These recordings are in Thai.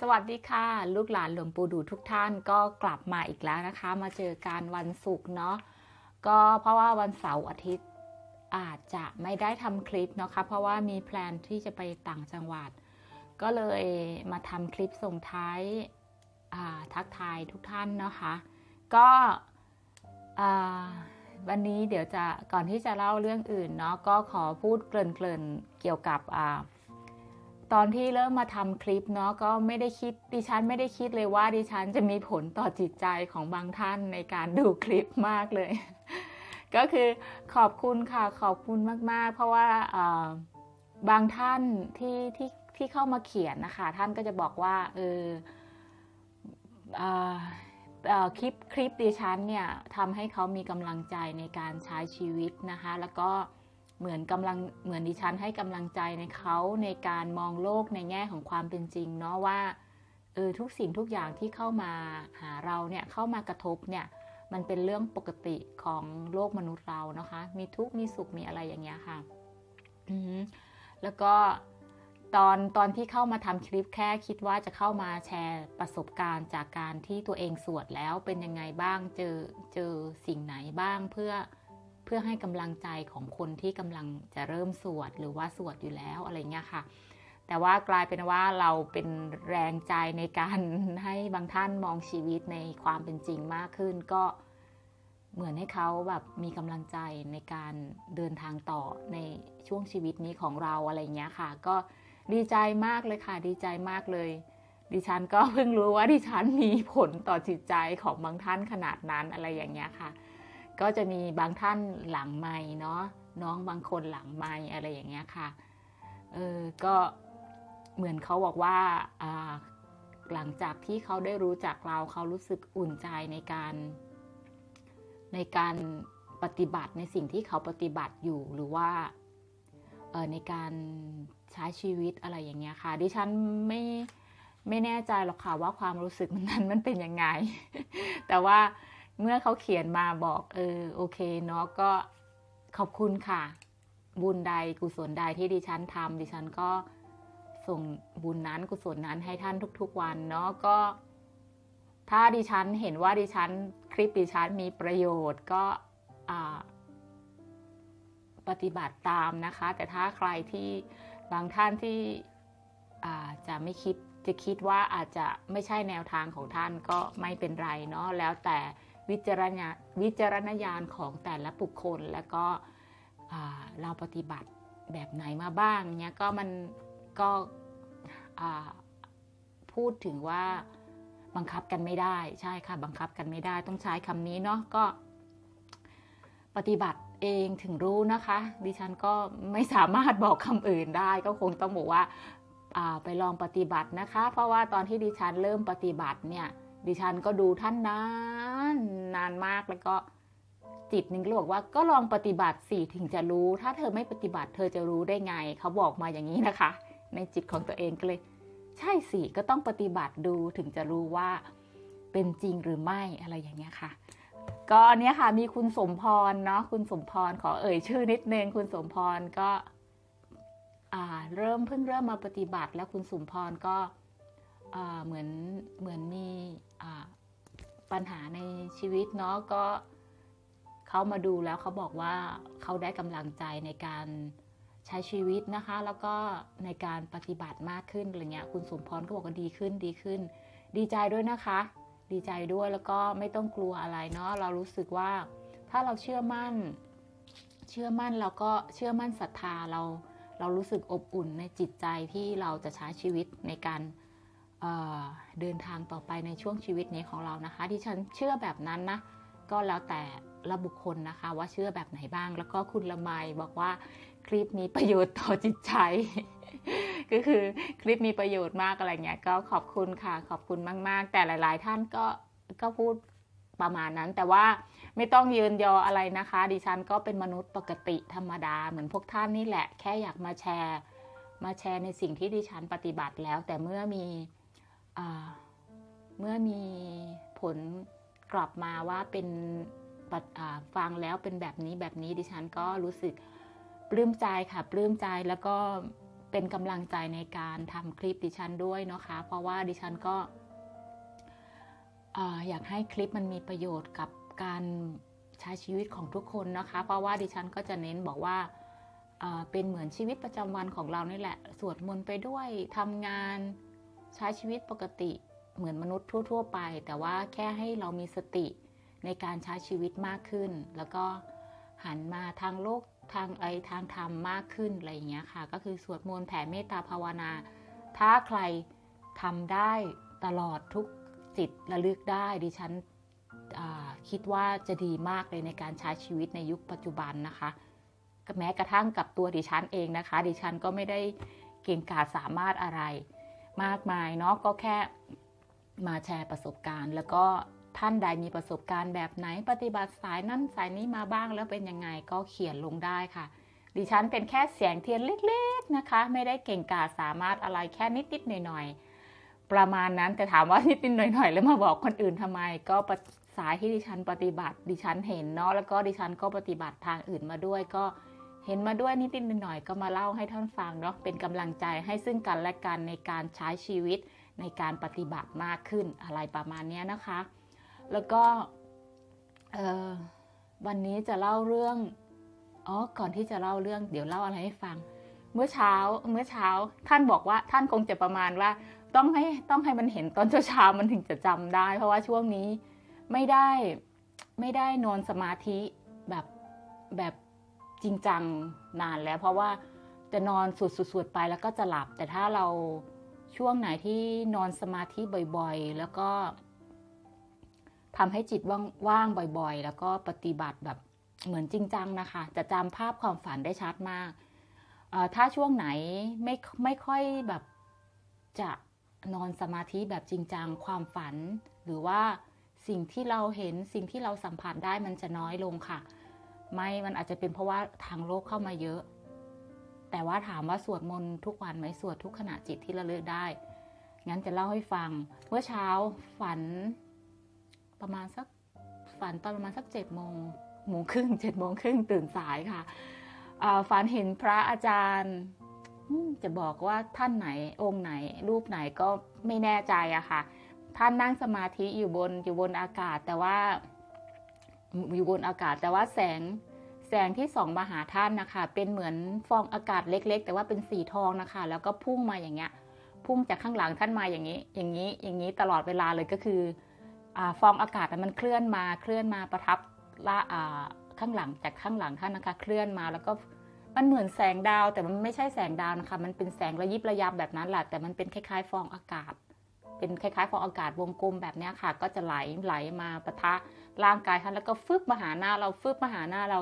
สวัสดีค่ะ ลูกหลานหลวงปู่ดูทุกท่านก็กลับมาอีกแล้วนะคะ มาเจอกันวันศุกร์เนาะก็เพราะว่าวันเสาร์อาทิตย์อาจจะไม่ได้ทำคลิปเนาะคะ เพราะว่ามีแพลนที่จะไปต่างจังหวัด ก็เลยมาทำคลิปส่งท้ายทักทายทุกท่านนะคะ ก็วันนี้เดี๋ยวจะก่อนที่จะเล่าเรื่องอื่นเนาะก็ขอพูดเกริ่นๆเกี่ยวกับ ตอนที่เริ่มมาทำคลิปเนาะก็ไม่ได้คิดดิฉันไม่ได้คิดเลยว่าดิฉันจะมีผลต่อจิตใจของบางท่านในการดูคลิปมากเลย ก็คือขอบคุณค่ะขอบคุณมาก ๆ เพราะว่าบางท่านที่ที่ที่เข้ามาเขียนนะคะ ท่านก็จะบอกว่าเออคลิปคลิปดิฉันเนี่ยทำให้เขามีกำลังใจในการใช้ชีวิตนะคะ แล้วก็ เหมือนกำลังเหมือนดิฉันให้กำลังใจในเขาในการมองโลกในแง่ของความเป็นจริงเนาะว่าเออทุกสิ่งทุกอย่างที่เข้ามาหาเราเนี่ยเข้ามากระทบเนี่ยมันเป็นเรื่องปกติของโลกมนุษย์เรานะคะ มีทุกข์มีสุขมีอะไรอย่างเงี้ยค่ะแล้วก็ตอนตอนที่เข้ามาทำคลิปแค่คิดว่าจะเข้ามาแชร์ประสบการณ์จากการที่ตัวเองสวดแล้วเป็นยังไงบ้างเจอเจอสิ่งไหนบ้างเพื่อ พื่อให้กำลังใจของคนที่กำลังจะเริ่มสวดหรือว่าสวดอยู่แล้วอะไรเงี้ยค่ะ แต่ว่ากลายเป็นว่าเราเป็นแรงใจในการให้บางท่านมองชีวิตในความเป็นจริงมากขึ้น ก็เหมือนให้เขาแบบมีกำลังใจในการเดินทางต่อในช่วงชีวิตนี้ของเราอะไรเงี้ยค่ะ ก็ดีใจมากเลยค่ะ ดีใจมากเลย ดิฉันก็เพิ่งรู้ว่าดิฉันมีผลต่อจิตใจของบางท่านขนาดนั้นอะไรอย่างเงี้ยค่ะ ก็จะมีบางท่านหลังไม้เนาะน้องบางคนหลังไม้อะไรอย่างเงี้ยค่ะเออก็เหมือนเขาบอกว่าหลังจากที่เขาได้รู้จักเราเขารู้สึกอุ่นใจในการในการปฏิบัติในสิ่งที่เขาปฏิบัติอยู่หรือว่าในการใช้ชีวิตอะไรอย่างเงี้ยค่ะ ดิฉันไม่ไม่แน่ใจหรอกค่ะว่าความรู้สึกนั้นมันเป็นยังไง แต่ว่า เมื่อเขาเขียนมาบอกเออโอเคเนาะก็ขอบคุณค่ะ บุญใดกุศลใดที่ดิฉันทำดิฉันก็ส่งบุญนั้นกุศลนั้นให้ท่านทุก ๆ วันเนาะก็ ถ้าดิฉันเห็นว่าดิฉันคลิปดิฉันมีประโยชน์ก็ปฏิบัติตามนะคะ แต่ถ้าใครที่บางท่านที่จะไม่คิดจะคิดว่าอาจจะไม่ใช่แนวทางของท่านก็ไม่เป็นไรเนาะแล้วแต่ วิจารณวิจารณญาณของแต่ละบุคคลแล้วก็เราปฏิบัติแบบไหนมาบ้างเนี้ยก็มันก็พูดถึงว่าบังคับกันไม่ได้ใช่ค่ะบังคับกันไม่ได้ต้องใช้คำนี้เนาะก็ปฏิบัติเองถึงรู้นะคะ ดิฉันก็ไม่สามารถบอกคำอื่นได้ ก็คงต้องบอกว่าไปลองปฏิบัตินะคะ เพราะว่าตอนที่ดิฉันเริ่มปฏิบัติเนี่ย ดิฉันก็ดูท่านนานนานมากแล้วก็จิตนึงก็บอกว่าก็ลองปฏิบัติสิถึงจะรู้ ถ้าเธอไม่ปฏิบัติเธอจะรู้ได้ไง เขาบอกมาอย่างนี้นะคะ ในจิตของตัวเองก็เลย ใช่สิก็ต้องปฏิบัติดูถึงจะรู้ว่าเป็นจริงหรือไม่อะไรอย่างเงี้ยค่ะ ก็เนี้ยค่ะมีคุณสมพรเนาะคุณสมพรขอเอ่ยชื่อนิดนึงคุณสมพรก็เริ่มเพิ่งเริ่มมาปฏิบัติ แล้วคุณสมพรก็เหมือนเหมือนมี ปัญหาในชีวิตเนาะก็เขามาดูแล้วเขาบอกว่าเขาได้กำลังใจในการใช้ชีวิตนะคะ แล้วก็ในการปฏิบัติมากขึ้นอะไรเงี้ยคุณสมพรก็บอกว่าดีขึ้นดีขึ้น ดีใจด้วยนะคะ ดีใจด้วยแล้วก็ไม่ต้องกลัวอะไรเนาะเรารู้สึกว่าถ้าเราเชื่อมั่น เชื่อมั่นเราก็เชื่อมั่นศรัทธาเรา เรารู้สึกอบอุ่นในจิตใจที่เราจะใช้ชีวิตในการ เดินทางต่อไปในช่วงชีวิตนี้ของเรานะคะ ที่ฉันเชื่อแบบนั้นนะ ก็แล้วแต่ละบุคคลนะคะ ว่าเชื่อแบบไหนบ้าง แล้วก็คุณละไมบอกว่าคลิปมีประโยชน์ต่อจิตใจก็คือคลิปมีประโยชน์มากอะไรเงี้ยก็ขอบคุณค่ะขอบคุณมาก ๆ แต่หลาย ๆ ท่านก็ก็พูดประมาณนั้น แต่ว่าไม่ต้องยืนยออะไรนะคะ ดิฉันก็เป็นมนุษย์ปกติธรรมดาเหมือนพวกท่านนี่แหละ แค่อยากมาแชร์ มาแชร์ในสิ่งที่ดิฉันปฏิบัติแล้ว แต่เมื่อมี เมื่อมีผลกลับมาว่าเป็นฟังแล้วเป็นแบบนี้แบบนี้ดิฉันก็รู้สึกปลื้มใจค่ะปลื้มใจแล้วก็เป็นกำลังใจในการทำคลิปดิฉันด้วยนะคะ เพราะว่าดิฉันก็เอ่อยากให้คลิปมันมีประโยชน์กับการใช้ชีวิตของทุกคนนะคะ เพราะว่าดิฉันก็จะเน้นบอกว่าเอ่อเป็นเหมือนชีวิตประจำวันของเรานี่แหละ สวดมนต์ไปด้วยทำงาน ใช้ชีวิตปกติเหมือนมนุษย์ทั่ว ๆ ไป แต่ว่าแค่ให้เรามีสติในการใช้ชีวิตมากขึ้น แล้วก็หันมาทางโลกทางไอทางธรรมมากขึ้นอะไรอย่างเงี้ยค่ะ ก็คือสวดมนต์แผ่เมตตาภาวนา ถ้าใครทำได้ตลอดทุกจิตระลึกได้ดิฉันคิดว่าจะดีมากเลยในการใช้ชีวิตในยุคปัจจุบันนะคะแม้กระทั่งกับตัวดิฉันเองนะคะ ดิฉันก็ไม่ได้เก่งกาจสามารถอะไร มากมายเนาะก็แค่มาแชร์ประสบการณ์ แล้วก็ท่านใดมีประสบการณ์แบบไหนปฏิบัติสายนั้นสายนี้มาบ้างแล้วเป็นยังไงก็เขียนลงได้ค่ะ ดิฉันเป็นแค่เสียงเทียนเล็กๆนะคะ ไม่ได้เก่งกาจสามารถอะไรแค่นิดๆหน่อยๆประมาณนั้นแต่ถามว่านิดๆหน่อยๆแล้วมาบอกคนอื่นทำไม ก็สายที่ดิฉันปฏิบัติดิฉันเห็นเนาะแล้วก็ดิฉันก็ปฏิบัติทางอื่นมาด้วยก็ เห็นมาด้วยนิดๆหน่อยก็มาเล่าให้ท่านฟังเนาะเป็นกำลังใจให้ซึ่งกันและกันในการใช้ชีวิตในการปฏิบัติมากขึ้นอะไรประมาณนี้นะคะ แล้วก็วันนี้จะเล่าเรื่องอ๋อก่อนที่จะเล่าเรื่อง เดี๋ยวเล่าอะไรให้ฟัง เมื่อเช้าเมื่อเช้า ท่านบอกว่าท่านคงจะประมาณว่าต้องให้ต้องให้มันเห็นตอนเช้ามันถึงจะจำได้ เพราะว่าช่วงนี้ไม่ได้ไม่ได้นอนสมาธิแบบแบบ จริงจังนานแล้ว เพราะว่าจะนอนสุดๆไปแล้วก็จะหลับ แต่ถ้าเราช่วงไหนที่นอนสมาธิบ่อยๆ แล้วก็ทำให้จิตว่างๆบ่อยๆ แล้วก็ปฏิบัติแบบเหมือนจริงจังนะคะ จะจำภาพความฝันได้ชัดมากถ้าช่วงไหนไม่ไม่ค่อยแบบจะนอนสมาธิแบบจริงจังความฝัน หรือว่าสิ่งที่เราเห็นสิ่งที่เราสัมผัสได้มันจะน้อยลงค่ะ ไม่มันอาจจะเป็นเพราะว่าทางโลกเข้ามาเยอะ แต่ว่าถามว่าสวดมนต์ทุกวันไหมสวดทุกขณะจิตที่ระลึกได้ งั้นจะเล่าให้ฟัง เมื่อเช้าฝันประมาณสักฝันตอนประมาณสักเจ็ดโมงโมงครึ่งเจ็ดโมงครึ่งตื่นสายค่ะฝันเห็นพระอาจารย์จะบอกว่าท่านไหนองค์ไหน รูปไหนก็ไม่แน่ใจอะค่ะ ท่านนั่งสมาธิอยู่บนอยู่บนอากาศ แต่ว่า อยู่บนอากาศ แต่ว่าแสงแสงที่ส่องมาหาท่านนะคะ เป็นเหมือนฟองอากาศเล็ก ๆ แต่ว่าเป็นสีทองนะคะ แล้วก็พุ่งมาอย่างเงี้ย พุ่งจากข้างหลังท่านมาอย่างนี้ อย่างนี้ อย่างนี้ตลอดเวลาเลยก็คืออฟองอากาศมันเคลื่อนมาเคลื่อนมาประทับละอ่าข้างหลังจากข้างหลังท่านนะคะ เคลื่อนมาแล้วก็มันเหมือนแสงดาว แต่มันไม่ใช่แสงดาวนะคะ มันเป็นแสงระยิบระยับแบบนั้นแหละแต่มันเป็นคล้ายๆ ฟองอากาศ เป็นคล้ายๆ ฟองอากาศวงกลมแบบนี้ค่ะ ก็จะไหลไหลมาปะทะ ร่างกายท่านแล้วก็ฟึบมาหาหน้าเราฟึบมาหาหน้าเรา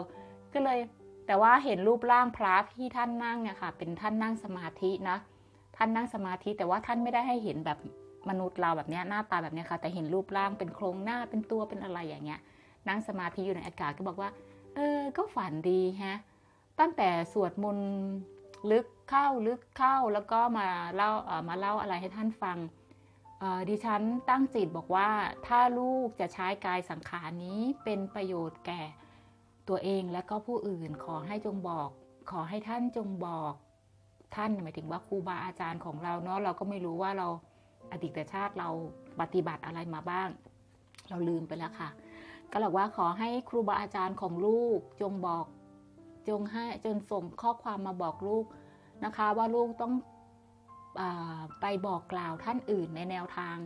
ก็เลย แต่ว่าเห็นรูปร่างพระที่ท่านนั่งเนี่ยค่ะ เป็นท่านนั่งสมาธินะ ท่านนั่งสมาธิแต่ว่าท่านไม่ได้ให้เห็นแบบมนุษย์เราแบบนี้หน้าตาแบบนี้ค่ะ แต่เห็นรูปร่างเป็นโครงหน้าเป็นตัวเป็นอะไรอย่างเงี้ย นั่งสมาธิอยู่ในอากาศก็บอกว่า เออ ก็ฝันดีฮะ ตั้งแต่สวดมนต์ลึกเข้าลึกเข้าแล้วก็มาเล่าเออมาเล่าอะไรให้ท่านฟัง ดิฉันตั้งจิตบอกว่าถ้าลูกจะใช้กายสังขารนี้เป็นประโยชน์แก่ตัวเองและก็ผู้อื่นขอให้จงบอก ขอให้ท่านจงบอกท่านหมายถึงว่าครูบาอาจารย์ของเราเนาะเราก็ไม่รู้ว่าเราอดีตชาติเราปฏิบัติอะไรมาบ้าง เราลืมไปแล้วค่ะ ก็บอกว่าขอให้ครูบาอาจารย์ของลูกจงบอกจงให้จนส่งข้อความมาบอกลูกนะคะ ว่าลูกต้อง ไปบอกกล่าวท่านอื่นในแนวทาง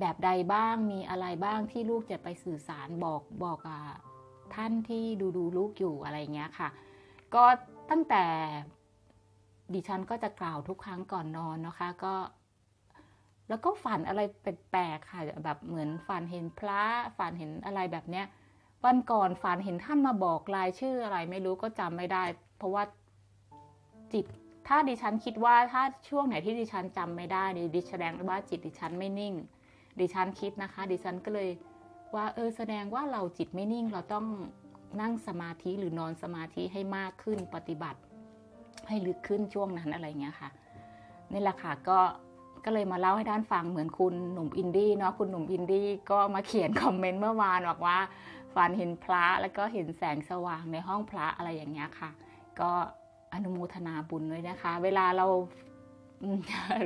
แบบใดบ้างมีอะไรบ้างที่ลูกจะไปสื่อสารบอกบอกอท่านที่ดูดูลูกอยู่อะไรเงี้ยค่ะ ก็ตั้งแต่ดิฉันก็จะกล่าวทุกครั้งก่อนนอนนะคะก็ แล้วก็ฝันอะไรแปลกๆค่ะแบบเหมือนฝันเห็นพระฝันเห็นอะไรแบบเนี้ยวันก่อนฝันเห็นท่านมาบอกรายชื่ออะไรไม่รู้ก็จำไม่ได้ เพราะว่าจิต ถ้าดิฉันคิดว่าถ้าช่วงไหนที่ดิฉันจำไม่ได้นี่ดิแสดงว่าจิตดิฉันไม่นิ่ง ดิฉันคิดนะคะ ดิฉันก็เลยว่าเออแสดงว่าเราจิตไม่นิ่งเราต้องนั่งสมาธิหรือนอนสมาธิให้มากขึ้นปฏิบัติ ให้ลึกขึ้นช่วงนั้นอะไรเงี้ยค่ะนี่แหละค่ะก็ก็เลยมาเล่าให้ท่านฟังเหมือนคุณหนุ่มอินดี้เนาะคุณหนุ่มอินดี้ก็มาเขียนคอมเมนต์เมื่อวานบอกว่าฝันเห็นพระแล้วก็เห็นแสงสว่างในห้องพระอะไรอย่างเงี้ยค่ะ ก็ อนุโมทนาบุญด้วยนะคะ เวลาเรา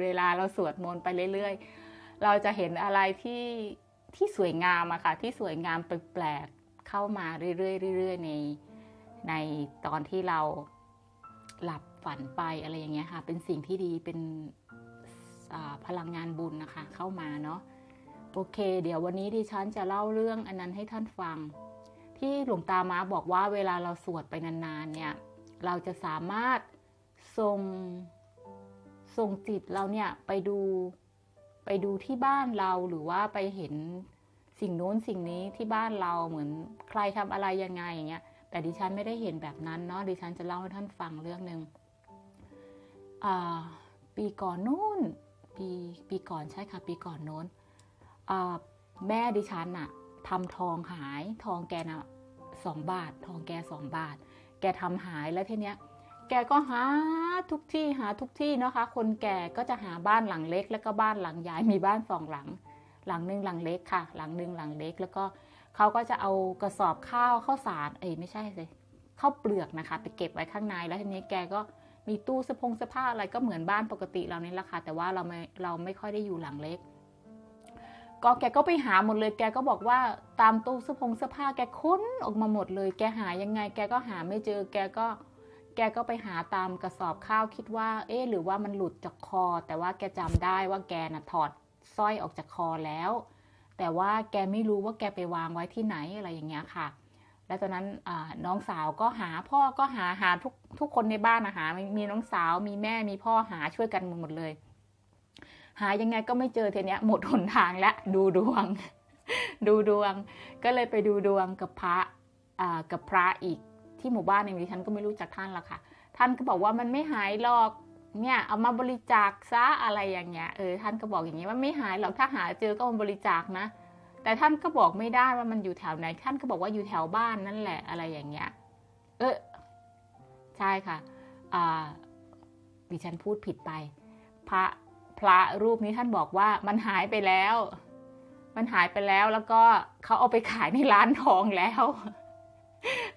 เวลาเราสวดมนต์ไปเรื่อยๆ เราจะเห็นอะไรที่ที่สวยงามอะค่ะ ที่สวยงามแปลกๆเข้ามาเรื่อยๆเรื่อยๆในในตอนที่เราหลับฝันไปอะไรอย่างเงี้ยค่ะ เป็นสิ่งที่ดีเป็นพลังงานบุญนะคะ เข้ามาเนาะโอเค เดี๋ยววันนี้ดิฉันจะเล่าเรื่องอันนั้นให้ท่านฟัง ที่หลวงตามาบอกว่าเวลาเราสวดไปนานๆเนี่ย เราจะสามารถส่งส่งจิตเราเนี่ยไปดูไปดูที่บ้านเราหรือว่าไปเห็นสิ่งโน้นสิ่งนี้ที่บ้านเราเหมือนใครทำอะไรยังไงอย่างเงี้ย แต่ดิฉันไม่ได้เห็นแบบนั้นเนาะดิฉันจะเล่าให้ท่านฟังเรื่องหนึ่งปีก่อนนู้นปีปีก่อนใช่ค่ะ ปีก่อนโน้นแม่ดิฉันอะทำทองหายทองแกนะสองบาท ทองแกสองบาท แกทำหายแล้วทีเนี้ย แกก็หาทุกที่หาทุกที่นะคะ คนแก่ก็จะหาบ้านหลังเล็ก แล้วก็บ้านหลังใหญ่มีบ้านสองหลัง หลังหนึ่งหลังเล็กค่ะ หลังหนึ่งหลังเล็ก แล้วก็เขาก็จะเอากระสอบข้าวข้าวสารเอ้ยไม่ใช่สิข้าวเปลือกนะคะ ไปเก็บไว้ข้างในแล้วทีนี้แกก็มีตู้เสื้อผงเสื้อผ้าอะไรก็เหมือนบ้านปกติเรานี่แหละค่ะแต่ว่าเราไม่เราไม่ค่อยได้อยู่หลังเล็ก ก็แกก็ไปหาหมดเลย แกก็บอกว่าตามตู้เสื้อผงเสื้อผ้าแกค้นออกมาหมดเลย แกหายังไง แกก็หาไม่เจอ แกก็ แกก็ไปหาตามกระสอบข้าวคิดว่า เอ๊ะหรือว่ามันหลุดจากคอ แต่ว่าแกจำได้ว่าแกน่ะถอดสร้อยออกจากคอแล้ว แต่ว่าแกไม่รู้ว่าแกไปวางไว้ที่ไหนอะไรอย่างเงี้ยค่ะ แล้วตอนนั้นน้องสาวก็หาพ่อก็หาหาทุกทุกคนในบ้านนะหามีน้องสาวมีแม่มีพ่อหาช่วยกันหมดเลย หายังไงก็ไม่เจอเทเนี้ยหมดหนทางแล้วดูดวง ดูดวง ก็เลยไปดูดวงกับพระกับพระอีกที่หมู่บ้านในดิฉันก็ไม่รู้จักท่านละค่ะ ท่านก็บอกว่ามันไม่หายหรอกเนี่ยเอามาบริจาคซะอะไรอย่างเงี้ยเออท่านก็บอกอย่างนี้ว่าไม่หายหรอกถ้าหาเจอก็มาบริจาคนะ แต่ท่านก็บอกไม่ได้ว่ามันอยู่แถวไหน ท่านก็บอกว่าอยู่แถวบ้านนั่นแหละอะไรอย่างเงี้ยเออใช่ค่ะดิฉันพูดผิดไป พระ พระรูปนี้ท่านบอกว่ามันหายไปแล้ว มันหายไปแล้วแล้วก็เขาเอาไปขายในร้านทองแล้ว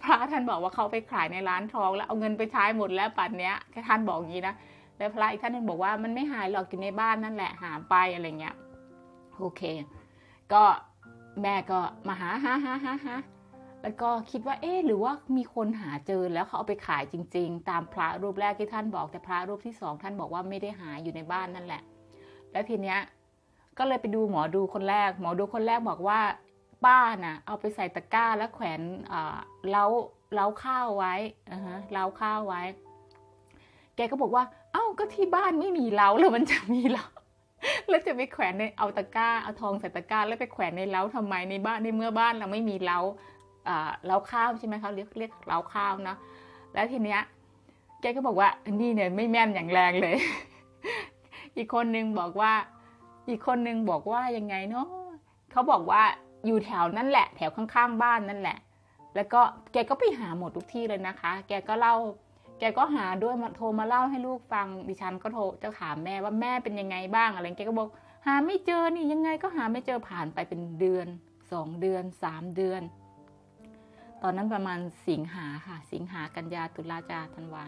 พระท่านบอกว่าเขาไปขายในร้านทอง แล้วเอาเงินไปใช้หมดแล้วปัจเนี้ยแค่ท่านบอกอย่างนี้นะแล้วพระอีกท่านนึงบอกว่ามันไม่หายหรอกอยู่ในบ้านนั่นแหละหาไปอะไรเงี้ยโอเค ก็แม่ก็มาหาหาหาหาหาแล้วก็คิดว่าเอ๊ะหรือว่ามีคนหาเจอแล้วเขาเอาไปขายจริง ๆ ตามพระรูปแรกที่ท่านบอกแต่พระรูปที่สองท่านบอกว่าไม่ได้หายอยู่ในบ้านนั่นแหละ แล้วทีเนี้ยก็เลยไปดูหมอดูคนแรก หมอดูคนแรกบอกว่า ป้าน่ะ เอาไปใส่ตะกร้าแล้วแขวนอ่าเล้าเล้าข้าวไว้อ่าฮะเล้าข้าวไว้ แกก็บอกว่า เอ้าก็ที่บ้านไม่มีเล้าแล้วมันจะมีเล้าแล้วจะไปแขวนในเอาตะกร้าเอาทองใส่ตะกร้าแล้วไปแขวนในเล้าทำไมในบ้านในเมื่อบ้านเราไม่มีเล้าอ่าเล้าข้าวใช่ไหมเขาเรียกเรียกเล้าข้าวนะแล้วทีเนี้ยแกก็บอกว่านี่เนี่ยไม่แม่นอย่างแรงเลย อีกคนนึงบอกว่า อีกคนนึงบอกว่ายังไงเนาะเขาบอกว่าอยู่แถวนั่นแหละ แถวข้างๆบ้านนั่นแหละ แล้วก็แกก็ไปหาหมดทุกที่เลยนะคะ แกก็เล่า แกก็หาด้วยมาโทรมาเล่าให้ลูกฟัง ดิฉันก็โทรจะถามแม่ว่าแม่เป็นยังไงบ้างอะไร แกก็บอก หาไม่เจอนี่ยังไงก็หาไม่เจอผ่านไปเป็นเดือนสองเดือนสามเดือน ตอนนั้นประมาณสิงหาค่ะ สิงหากันยาตุลาจาธันวา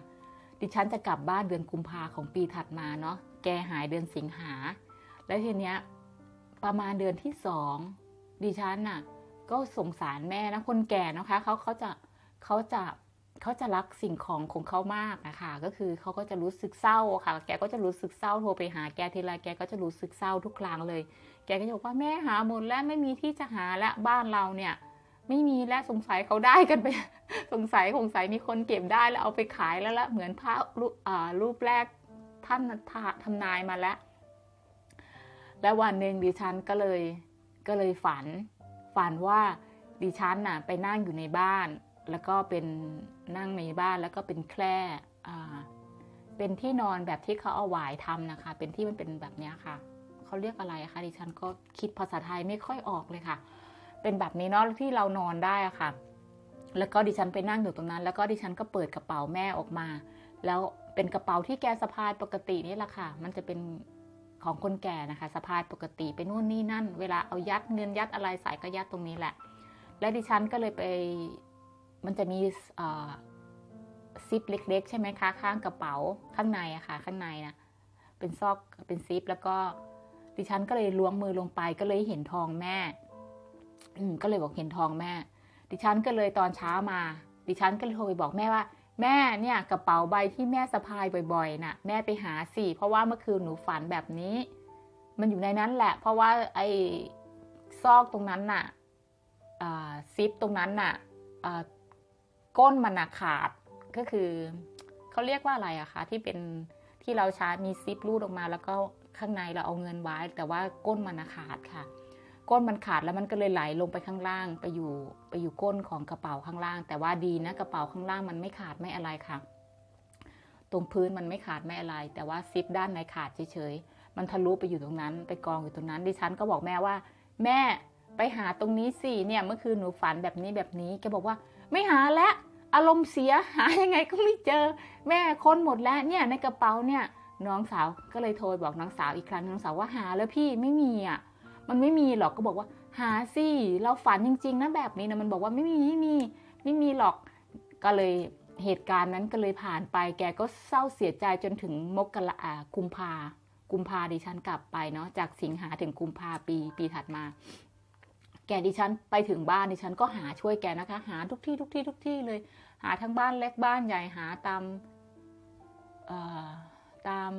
ดิฉันจะกลับบ้านเดือนกุมภาของปีถัดมาเนาะ แกหายเดือนสิงหา แล้วทีเนี้ยประมาณเดือนที่สองดิฉันน่ะ ก็สงสารแม่นะคนแก่นะคะเขาเขาจะเขาจะเขาจะรักสิ่งของของเขามากนะคะก็คือเขาก็จะรู้สึกเศร้าค่ะ แกก็จะรู้สึกเศร้าโทรไปหาแกทีไรแกก็จะรู้สึกเศร้าทุกครั้งเลย แกก็จะบอกว่าแม่หาหมดแล้วไม่มีที่จะหาและบ้านเราเนี่ย ไม่มีและสงสัยเขาได้กันไป สงสัยสงสัยมีคนเก็บได้แล้วเอาไปขายแล้วละเหมือนพระรูปอ่ารูปแรก ท่านทำนายมาแล้ว แล้ววันหนึ่งดิฉันก็เลยก็เลยฝัน ฝันว่าดิฉันน่ะไปนั่งอยู่ในบ้าน แล้วก็เป็นนั่งในบ้านแล้วก็เป็นแคร่อ่าเป็นที่นอนแบบที่เขาเอาหวายทำนะคะ เป็นที่มันเป็นแบบนี้ค่ะเขาเรียกอะไรคะดิฉันก็คิดภาษาไทยไม่ค่อยออกเลยค่ะ เป็นแบบนี้เนาะที่เรานอนได้อะค่ะ แล้วก็ดิฉันไปนั่งอยู่ตรงนั้น แล้วก็ดิฉันก็เปิดกระเป๋าแม่ออกมา แล้ว เป็นกระเป๋าที่แกสะพายปกตินี่แหละค่ะ มันจะเป็นของคนแก่นะคะสะพายปกติไปนู่นนี่นั่น เวลาเอายัดเงินยัดอะไรใส่ก็ยัดตรงนี้แหละ และดิฉันก็เลยไปมันจะมีซิปเล็ก ๆ ใช่ไหมคะข้างกระเป๋าข้างในอะค่ะ ข้างในนะเป็นซอกเป็นซิปแล้วก็ดิฉันก็เลยล้วงมือลงไปก็เลยเห็นทองแม่อืก็เลยบอกเห็นทองแม่ ดิฉันก็เลยตอนเช้ามา ดิฉันก็เลยโทรไปบอกแม่ว่า แม่เนี่ยกระเป๋าใบที่แม่สะพายบ่อยๆน่ะ แม่ไปหาสิเพราะว่าเมื่อคืนหนูฝันแบบนี้ มันอยู่ในนั้นแหละ เพราะว่าไอ้ซอกตรงนั้นน่ะซิปตรงนั้นน่ะก้นมันขาดก็คือเขาเรียกว่าอะไรอะคะที่เป็นที่เราชามีซิปรูดออกมา แล้วก็ข้างในเราเอาเงินไว้ แต่ว่าก้นมันขาดค่ะ ก้นมันขาดแล้วมันก็เลยไหลลงไปข้างล่างไปอยู่ไปอยู่ก้นของกระเป๋าข้างล่าง แต่ว่าดีนะกระเป๋าข้างล่างมันไม่ขาดไม่อะไรค่ะ ตรงพื้นมันไม่ขาดไม่อะไร แต่ว่าซิปด้านในขาดเฉยๆมันทะลุไปอยู่ตรงนั้น ไปกองอยู่ตรงนั้น ดิฉันก็บอกแม่ว่า แม่ไปหาตรงนี้สิเนี่ยเมื่อคืนหนูฝันแบบนี้แบบนี้แกบอกว่า ไม่หาแล้วอารมณ์เสียหายังไงก็ไม่เจอ แม่ค้นหมดแล้วเนี่ยในกระเป๋าเนี่ยน้องสาวก็เลยโทรบอกน้องสาวอีกครั้งน้องสาวว่าหาแล้วพี่ไม่มีอะ มันไม่มีหรอกก็บอกว่าหาสิเราฝันจริง ๆนะแบบนี้นะมันบอกว่าไม่มีไม่มีไม่มีหรอกก็เลยเหตุการณ์นั้นก็เลยผ่านไป แกก็เศร้าเสียใจจนถึงมกรากุมภากุมภาดิฉันกลับไปเนาะจากสิงหาถึงกุมภาปีปีถัดมา แกดิฉันไปถึงบ้านดิฉันก็หาช่วยแกนะคะ หาทุกที่ทุกที่ทุกที่เลย หาทั้งบ้านเล็กบ้านใหญ่หาตามตาม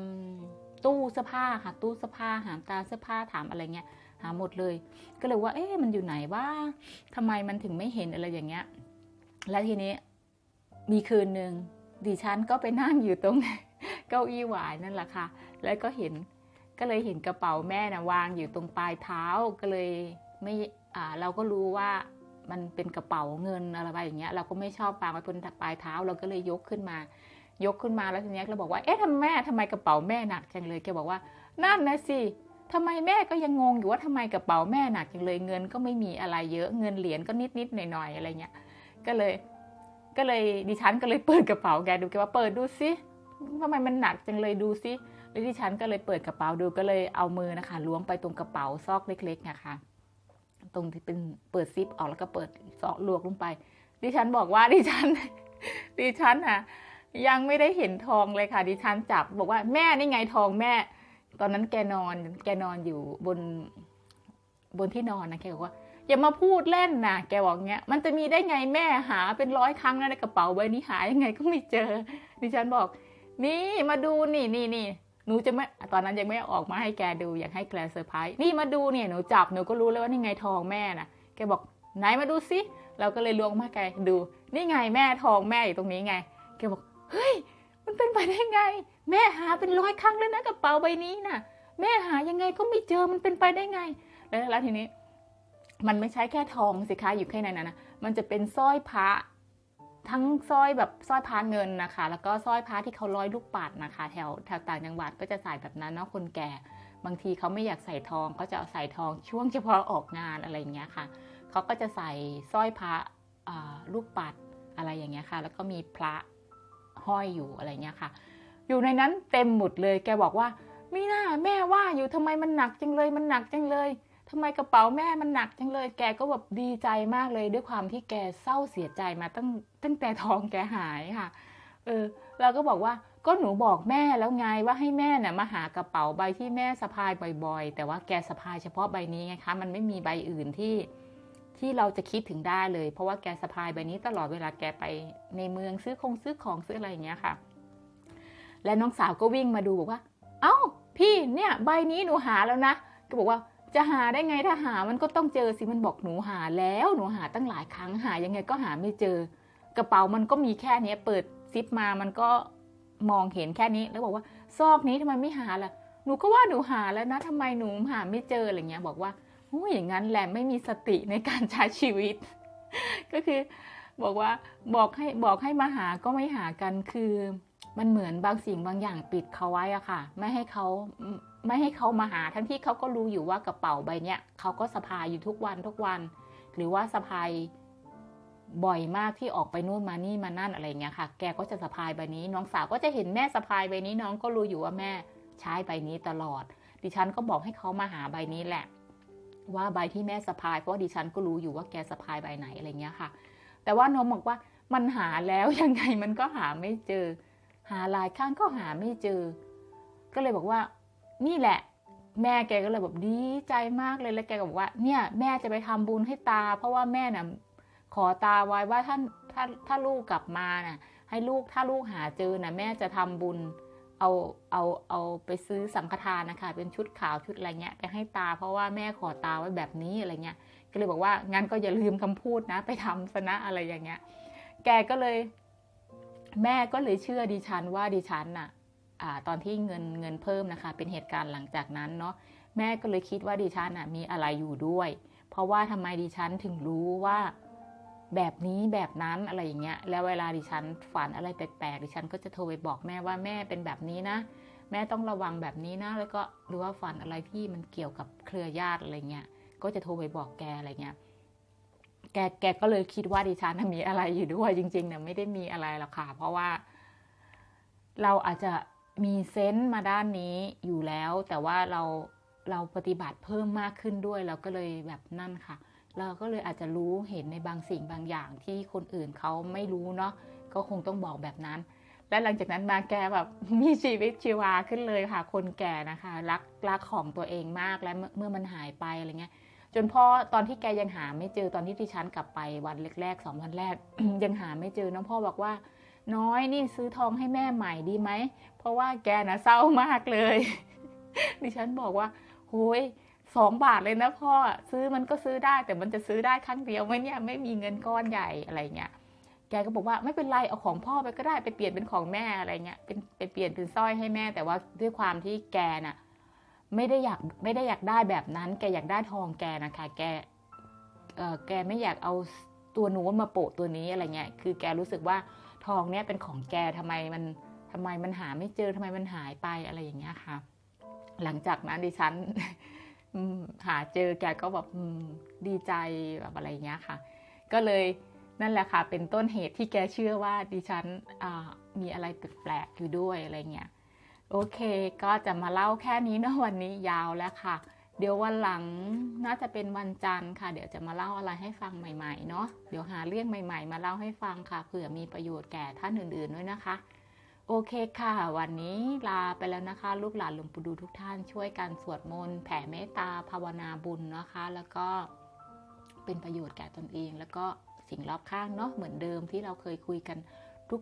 ตู้เสื้อผ้าค่ะ ตู้เสื้อผ้าหาตาเสื้อผ้าถามอะไรเงี้ยหาหมดเลย ก็เลยว่า เอ๊ะมันอยู่ไหนว่าทำไมมันถึงไม่เห็นอะไรอย่างเงี้ย แล้วทีนี้มีคืนหนึ่งดิฉันก็ไปนั่งอยู่ตรงเก้าอี้หวายนั่นแหละค่ะ แล้วก็เห็นก็เลยเห็นกระเป๋าแม่นะวางอยู่ตรงปลายเท้าก็เลยไม่อ่าเราก็รู้ว่ามันเป็นกระเป๋าเงินอะไรอย่างเงี้ยเราก็ไม่ชอบวางไว้บนปลายเท้า เราก็เลยยกขึ้นมา ยกขึ้นมาแล้วทีนี้เราบอกว่า เอ๊ะทำแม่ทำไมกระเป๋าแม่หนักจังเลยแกบอกว่านั่นนะสิทำไมแม่ก็ยังงงอยู่ว่าทำไมกระเป๋าแม่หนักจังเลยเงินก็ไม่มีอะไรเยอะเงินเหรียญก็นิดนิดหน่อยหน่อยอะไรเงี้ยก็เลย ก็เลยดิฉันก็เลยเปิดกระเป๋าแกดูแกว่าเปิดดูซิทำไมมันหนักจังเลยดูซิแล้วดิฉันก็เลยเปิดกระเป๋าดูก็เลยเอามือนะคะล้วงไปตรงกระเป๋าซอกเล็ก ๆ นะคะ ตรงที่เป็นเปิดซิปออกแล้วก็เปิดซอกลวกลงไป ดิฉันบอกว่าดิฉันดิฉันอะ ยังไม่ได้เห็นทองเลยค่ะ ดิฉันจับ บอกว่าแม่นี่ไงทองแม่ ตอนนั้นแกนอน แกนอนอยู่บน บนที่นอนนะแกบอกว่าอย่ามาพูดเล่นนะแกบอกเงี้ย มันจะมีได้ไงแม่หาเป็นร้อยครั้งแล้วในกระเป๋าใบนี้หายังไงก็ไม่เจอ ดิฉันบอก นี่มาดูนี่นี่นี่หนูจะไม่ตอนนั้นยังไม่ออกมาให้แกดูอยากให้แกเซอร์ไพรส์นี่มาดูเนี่ยหนูจับหนูก็รู้แล้วว่านี่ไงทองแม่นะแกบอกไหนมาดูซิเราก็เลยล้วงมาแกดู นี่ไงแม่ทองแม่อยู่ตรงนี้ไงแกบอก เฮ้ย มันเป็นไปได้ไง แม่หาเป็นร้อยครั้งแล้วนะกระเป๋าใบนี้น่ะ แม่หายังไงก็ไม่เจอมันเป็นไปได้ไง แล้วแล้วทีนี้ มันไม่ใช่แค่ทองสิคะอยู่แค่ในนั้นนะมันจะเป็นสร้อยพระทั้งสร้อยแบบสร้อยพาเงินนะคะ แล้วก็สร้อยพาที่เขาร้อยลูกปัดนะคะ แถวแถวต่างจังหวัดก็จะใส่แบบนั้นเนาะคนแก่ บางทีเขาไม่อยากใส่ทองเขาจะเอาใส่ทองช่วงเฉพาะออกงานอะไรอย่างเงี้ยค่ะเขาก็จะใส่สร้อยพระลูกปัดอะไรอย่างเงี้ยค่ะ แล้วก็มีพระ ห้อยอยู่อะไรเงี้ยค่ะ อยู่ในนั้นเต็มหมดเลย แกบอกว่าไม่น่าแม่ว่าอยู่ทำไมมันหนักจังเลยมันหนักจังเลยทำไมกระเป๋าแม่มันหนักจังเลย แกก็แบบดีใจมากเลยด้วยความที่แกเศร้าเสียใจมาตั้งตั้งแต่ทองแกหายค่ะเออเราก็บอกว่าก็หนูบอกแม่แล้วไงว่าให้แม่เนี่ยมาหากระเป๋าใบที่แม่สะพายบ่อย ๆ แต่ว่าแกสะพายเฉพาะใบนี้ไงคะ มันไม่มีใบอื่นที่ ที่เราจะคิดถึงได้เลย เพราะว่าแกสะพายใบนี้ตลอดเวลาแกไปในเมืองซื้อคงซื้อของซื้ออะไรอย่างเงี้ยค่ะ และน้องสาวก็วิ่งมาดูบอกว่า เอ้า พี่เนี่ยใบนี้หนูหาแล้วนะ ก็บอกว่าจะหาได้ไงถ้าหามันก็ต้องเจอสิมันบอกหนูหาแล้วหนูหาตั้งหลายครั้งหายังไงก็หาไม่เจอ กระเป๋ามันก็มีแค่นี้เปิดซิปมามันก็มองเห็นแค่นี้แล้วบอกว่าซอกนี้ทำไมไม่หาล่ะหนูก็ว่าหนูหาแล้วนะทำไมหนูหาไม่เจออะไรเงี้ยบอกว่า โอ้ยอย่างนั้นแหละไม่มีสติในการใช้ชีวิต ก็คือบอกว่าบอกให้บอกให้มาหาก็ไม่หากันคือมันเหมือนบางสิ่งบางอย่างปิดเขาไว้อะค่ะ ไม่ให้เขาไม่ให้เขามาหาทั้งที่เขาก็รู้อยู่ว่ากระเป๋าใบเนี้ยเขาก็สะพายอยู่ทุกวันทุกวัน หรือว่าสะพายบ่อยมากที่ออกไปนู่นมานี่มานั่นอะไรเงี้ยค่ะ แกก็จะสะพายใบนี้ น้องสาวก็จะเห็นแม่สะพายใบนี้น้องก็รู้อยู่ว่าแม่ใช้ใบนี้ตลอด ดิฉันก็บอกให้เขามาหาใบนี้แหละ ว่าใบที่แม่สะพายเพราะดิฉันก็รู้อยู่ว่าแกสะพายใบไหนอะไรเงี้ยค่ะ แต่ว่าน้องบอกว่ามันหาแล้วยังไงมันก็หาไม่เจอ หาหลายครั้งก็หาไม่เจอ ก็เลยบอกว่า นี่แหละ แม่แกก็เลยแบบดีใจมากเลยแล้วแกก็บอกว่า เนี่ย แม่จะไปทำบุญให้ตา เพราะว่าแม่น่ะขอตาไว้ว่าถ้าถ้าถ้าลูกกลับมาน่ะ ให้ลูกถ้าลูกหาเจอน่ะ แม่จะทำบุญ เอาเอาเอาไปซื้อสังฆทานนะคะเป็นชุดขาวชุดอะไรเงี้ยไปให้ตา เพราะว่าแม่ขอตาไว้แบบนี้อะไรเงี้ยก็เลยบอกว่างั้นก็อย่าลืมคำพูดนะ ไปทำซะนะอะไรอย่างเงี้ย แกก็เลย แม่ก็เลยเชื่อดิฉันว่าดิฉันน่ะอ่าตอนที่เงินเงินเพิ่มนะคะ เป็นเหตุการณ์หลังจากนั้นเนาะแม่ก็เลยคิดว่าดิฉันน่ะมีอะไรอยู่ด้วย เพราะว่าทำไมดิฉันถึงรู้ว่า แบบนี้แบบนั้นอะไรอย่างเงี้ย แล้วเวลาดิฉันฝันอะไรแปลกๆดิฉันก็จะโทรไปบอกแม่ว่าแม่เป็นแบบนี้นะ แม่ต้องระวังแบบนี้นะ แล้วก็หรือว่าฝันอะไรที่มันเกี่ยวกับเครือญาติอะไรเงี้ย ก็จะโทรไปบอกแกอะไรเงี้ย แกแกก็เลยคิดว่าดิฉันมีอะไรอยู่ด้วยจริงๆเนี่ยไม่ได้มีอะไรหรอกค่ะ เพราะว่า เราอาจจะมีเซนส์มาด้านนี้อยู่แล้ว แต่ว่าเราเราปฏิบัติเพิ่มมากขึ้นด้วยเราก็เลยแบบนั่นค่ะ เราก็เลยอาจจะรู้เห็นในบางสิ่งบางอย่างที่คนอื่นเขาไม่รู้เนาะก็คงต้องบอกแบบนั้น และหลังจากนั้นมาแกแบบมีชีวิตชีวาขึ้นเลยค่ะ คนแก่นะคะ รักรักของตัวเองมากและเมื่อมันหายไปอะไรเงี้ย จนพ่อตอนที่แกยังหาไม่เจอตอนที่ดิฉันกลับไปวันแรกๆสองวันแรก ยังหาไม่เจอน้องพ่อบอกว่า น้อยนี่ซื้อทองให้แม่ใหม่ดีไหมเพราะว่าแกนะเศร้ามากเลย ดิฉันบอกว่าโหย สองบาทเลยนะพ่อซื้อมันก็ซื้อได้ แต่มันจะซื้อได้ครั้งเดียวไหมเนี่ยไม่มีเงินก้อนใหญ่อะไรเงี้ยแกก็บอกว่าไม่เป็นไรเอาของพ่อไปก็ได้ไปเปลี่ยนเป็นของแม่อะไรเงี้ยเป็นไปเปลี่ยนเป็นสร้อยให้แม่ แต่ว่าด้วยความที่แกน่ะ ไม่ได้อยากไม่ได้อยากได้แบบนั้น แกอยากได้ทองแกนะคะ แกเออแกไม่อยากเอาตัวหนูมาโปะตัวนี้อะไรเงี้ยคือแกรู้สึกว่าทองเนี้ยเป็นของแกทำไมมันทำไมมันหาไม่เจอทำไมมันหายไปอะไรอย่างเงี้ยค่ะ หลังจากนั้นดิฉัน หาเจอแกก็แบบดีใจแบบอะไรเงี้ยค่ะ ก็เลยนั่นแหละค่ะ เป็นต้นเหตุที่แกเชื่อว่าดิฉันมีอะไรแปลกๆอยู่ด้วยอะไรเงี้ยโอเคก็จะมาเล่าแค่นี้เนอะวันนี้ยาวแล้วค่ะ เดี๋ยววันหลังน่าจะเป็นวันจันทร์ค่ะ เดี๋ยวจะมาเล่าอะไรให้ฟังใหม่ๆเนาะเดี๋ยวหาเรื่องใหม่ ๆ มาเล่าให้ฟังค่ะเผื่อมีประโยชน์แก่ท่านอื่นๆด้วยนะคะ โอเคค่ะ วันนี้ลาไปแล้วนะคะ ลูกหลานหลวงปู่ดูทุกท่านช่วยกันสวดมนต์แผ่เมตตาภาวนาบุญนะคะ แล้วก็เป็นประโยชน์แก่ตนเอง แล้วก็สิ่งรอบข้างเนาะเหมือนเดิมที่เราเคยคุยกัน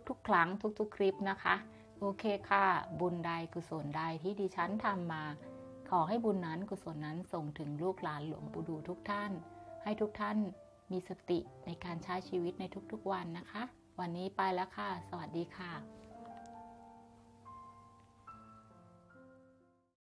ทุกๆ ครั้งทุก ๆ คลิปนะคะ โอเคค่ะ บุญใดกุศลใดที่ดิฉันทำมา ขอให้บุญนั้นกุศลนั้นส่งถึงลูกหลานหลวงปู่ดูทุกท่าน ให้ทุกท่านมีสติในการใช้ชีวิตในทุกๆวันนะคะ วันนี้ไปแล้วค่ะ สวัสดีค่ะ